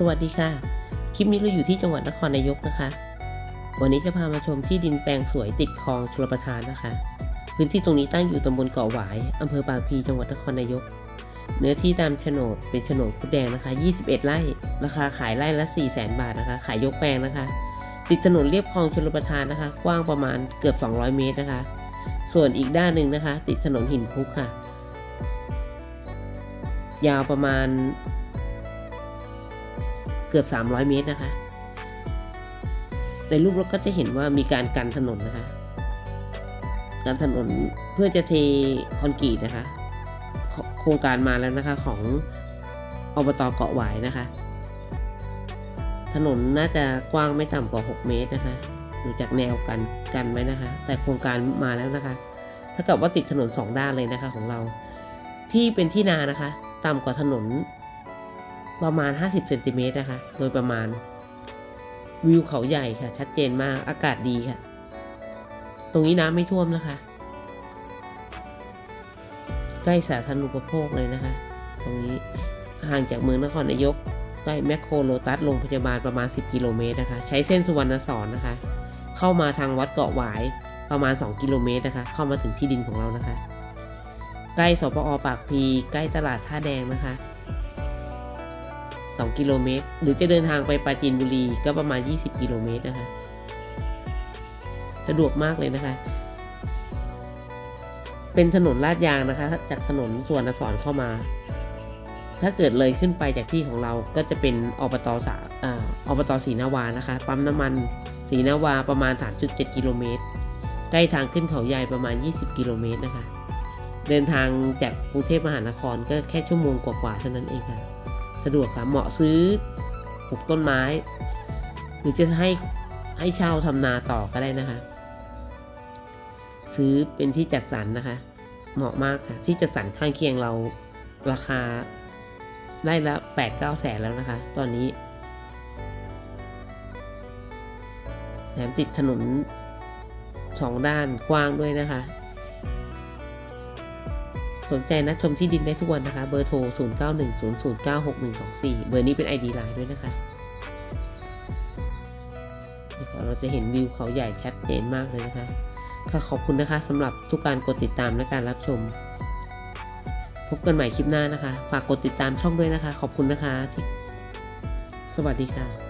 สวัสดีค่ะ คลิปนี้เราอยู่ที่จังหวัดนครนายกนะคะ วันนี้จะพามาชมที่ดินแปลงสวยติดคลองชลประทานนะคะ พื้นที่ตรงนี้ตั้งอยู่ตำบลเกาะหวายอำเภอปากพีจังหวัดนครนายก เนื้อที่ตามโฉนดเป็นโฉนดคุดแดงนะคะ 21 ไร่ ราคาขายไร่ละ 4 0 0แสนบาทนะคะ ขายยกแปลงนะคะ ติดถนนเรียบคลองชลประทานนะคะ กว้างประมาณเกือบ 200 เมตรนะคะ ส่วนอีกด้านหนึ่งนะคะ ติดถนนหินคุกค่ะ ยาวประมาณ เกือบ 300 เมตรนะคะ ในรูปเราก็จะเห็นว่ามีการกันถนนนะคะ การถนนเพื่อจะเทคอนกรีตนะคะ โครงการมาแล้วนะคะของอบตเกาะหวายนะคะ ถนนน่าจะกว้างไม่ต่ำกว่า 6 เมตรนะคะดูจากแนวกันกันไว้นะคะ แต่โครงการมาแล้วนะคะถ้ากับว่าติดถนนสองด้านเลยนะคะของเรา ที่เป็นที่นานะคะ ต่ำกว่าถนน ประมาณ 50เซนติเมตรนะคะ โดยประมาณ วิวเขาใหญ่ค่ะ ชัดเจนมาก อากาศดีค่ะ ตรงนี้น้ำไม่ท่วมนะคะ ใกล้สาธารณูปโภคเลยนะคะ ตรงนี้ห่างจากเมืองนครนายกใกล้แมคโครโลตัสโรงพยาบาลประมาณ 10 กิโลเมตรนะคะ ใช้เส้นสุวรรณสอนนะคะ เข้ามาทางวัดเกาะหวายประมาณ 2 กิโลเมตรนะคะ เข้ามาถึงที่ดินของเรานะคะ ใกล้สปอปากพี ใกล้ตลาดท่าแดงนะคะ 2 กิโลเมตร หรือจะเดินทางไปปราจีนบุรีก็ประมาณ 20 กิโลเมตรนะคะ สะดวกมากเลยนะคะ เป็นถนนลาดยางนะคะ จากถนนสวนสอนเข้ามา ถ้าเกิดเลยขึ้นไปจากที่ของเราก็จะเป็นอบตสาออบตศรีนาวานะคะ ปั๊มน้ำมันศรีนาวาประมาณ 3.7 กิโลเมตร ใกล้ทางขึ้นเขาใหญ่ประมาณ 20 กิโลเมตรนะคะเดินทางจากกรุงเทพมหานครก็แค่ชั่วโมงกว่าๆเท่านั้นเองค่ะ สะดวกค่ะเหมาะซื้อปลูกต้นไม้ หรือจะให้ให้เช่าทำนาต่อก็ได้นะคะ ซื้อเป็นที่จัดสรรนะคะ เหมาะมากค่ะ ที่จัดสรรข้างเคียงเราราคาได้ละแปดเก้าแสนแล้วนะคะ ตอนนี้แถมติดถนนสองด้านกว้างด้วยนะคะ สนใจนะชมที่ดินได้ทุกวันนะคะ เบอร์โทร 0 9 1 0 0 9 6 1 2 4 เบอร์นี้เป็น ID ไลน์ด้วยนะคะ เราจะเห็นวิวเขาใหญ่ชัดเจนมากเลยนะคะ ค่ะขอบคุณนะคะสำหรับทุกการกดติดตามและการรับชม พบกันใหม่คลิปหน้านะคะ ฝากกดติดตามช่องด้วยนะคะ ขอบคุณนะคะ สวัสดีค่ะ